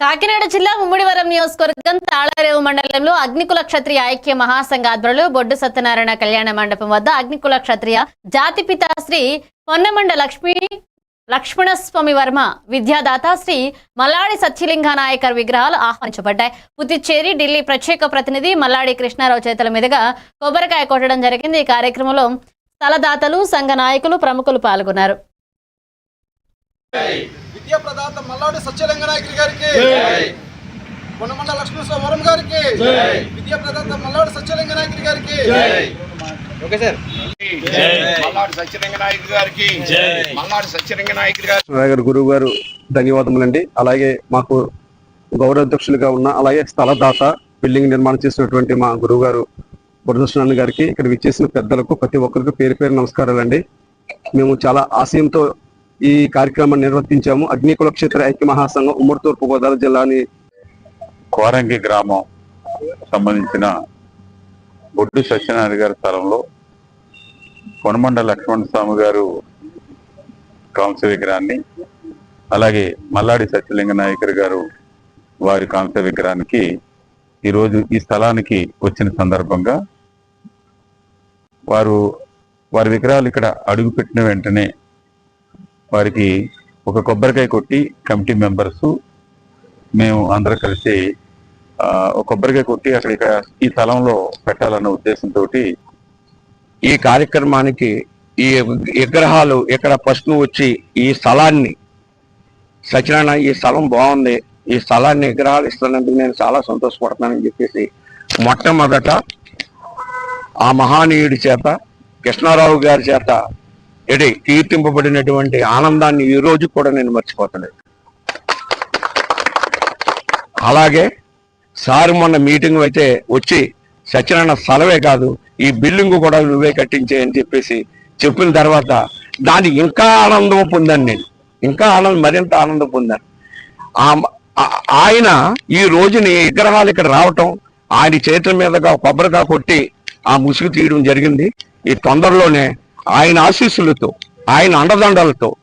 కాకినాడ జిల్లా ముమ్మిడివరం నియోజకవర్గం తాళారేవు మండలంలో అగ్నికుల క్షత్రియ ఐక్య మహాసంఘ ఆధ్వర్యంలో బొడ్డు సత్యనారాయణ కళ్యాణ మండపం వద్ద అగ్నికుల క్షత్రియ జాతిపిత శ్రీ పొన్నమండ లక్ష్మీ లక్ష్మణస్వామి వర్మ విద్యాదాత శ్రీ మల్లాడి సత్యలింగ నాయకర్ విగ్రహాలు ఆహ్వానించబడ్డాయి. పుత్తిచ్చేరి ఢిల్లీ ప్రత్యేక ప్రతినిధి మల్లాడి కృష్ణారావు చేతుల మీదుగా కొబ్బరికాయ కొట్టడం జరిగింది. ఈ కార్యక్రమంలో స్థలదాతలు సంఘ నాయకులు ప్రముఖులు పాల్గొన్నారు. విద్యా ప్రదాత మల్లాడి సత్యలింగనాయకుడి గారికి కొనమండ లక్ష్మీశ్వర వరం గారికి విద్యా ప్రదాత మల్లాడి సత్యలింగనాయకుడి గారికి. మల్లాడి నాయక్ గారికి మల్లాడి నాయకుడు గురువు గారు ధన్యవాదములండి. అలాగే మాకు గౌరవాధ్యక్షులుగా ఉన్న అలాగే స్థలదాత బిల్డింగ్ నిర్మాణం చేసినటువంటి మా గురువు గారు బురదృష్ణ గారికి ఇక్కడ విచ్చేసిన పెద్దలకు ప్రతి ఒక్కరికి పేరు పేరు నమస్కారాలండి. మేము చాలా ఆశయంతో ఈ కార్యక్రమాన్ని నిర్వర్తించాము. అగ్నికుల క్షేత్ర ఐక్య మహాసంఘం ఉమ్మడి తూర్పు గోదావరి జిల్లాని కోరంగి గ్రామం సంబంధించిన బొడ్డు సత్యనారాయణ గారి స్థలంలో కొనమండ లక్ష్మణ స్వామి గారు కాంస్య విగ్రహాన్ని అలాగే మల్లాడి సత్యలింగ నాయకర్ గారు వారి కాంస్య విగ్రహానికి ఈరోజు ఈ స్థలానికి వచ్చిన సందర్భంగా వారు వారి విగ్రహాలు ఇక్కడ అడుగు పెట్టిన వెంటనే వారికి ఒక కొబ్బరికాయ కొట్టి కమిటీ మెంబర్స్ మేము అందరం కలిసి ఒక కొబ్బరికాయ కొట్టి అక్కడ ఈ స్థలంలో పెట్టాలన్న ఉద్దేశంతో ఈ కార్యక్రమానికి ఈ విగ్రహాలు ఇక్కడ ఫస్ట్ వచ్చి ఈ స్థలాన్ని సత్యనారాయణ ఈ స్థలం బాగుంది ఈ స్థలాన్ని విగ్రహాలు ఇస్తున్నందుకు నేను చాలా సంతోషపడుతున్నానని చెప్పేసి మొట్టమొదట ఆ మహానీయుడి చేత కృష్ణారావు గారి చేత ఎడి కీర్తింపబడినటువంటి ఆనందాన్ని ఈ రోజు కూడా నేను మర్చిపోతలేదు. అలాగే సార్ మొన్న మీటింగ్ అయితే వచ్చి సత్యనారాయణ స్థలమే కాదు ఈ బిల్డింగ్ కూడా నువ్వే కట్టించే అని చెప్పేసి చెప్పిన తర్వాత దాన్ని ఇంకా ఆనందం పొందాను నేను. ఇంకా ఆనందం మరింత ఆనందం పొందాను. ఆయన ఈ రోజుని విగ్రహాలు ఇక్కడ రావటం ఆయన చేతుల మీదుగా కొబ్బరిగా కొట్టి ఆ ముసుగు తీయడం జరిగింది. ఈ తొందరలోనే ఆయన ఆశీస్సులతో ఆయన అండదండలతో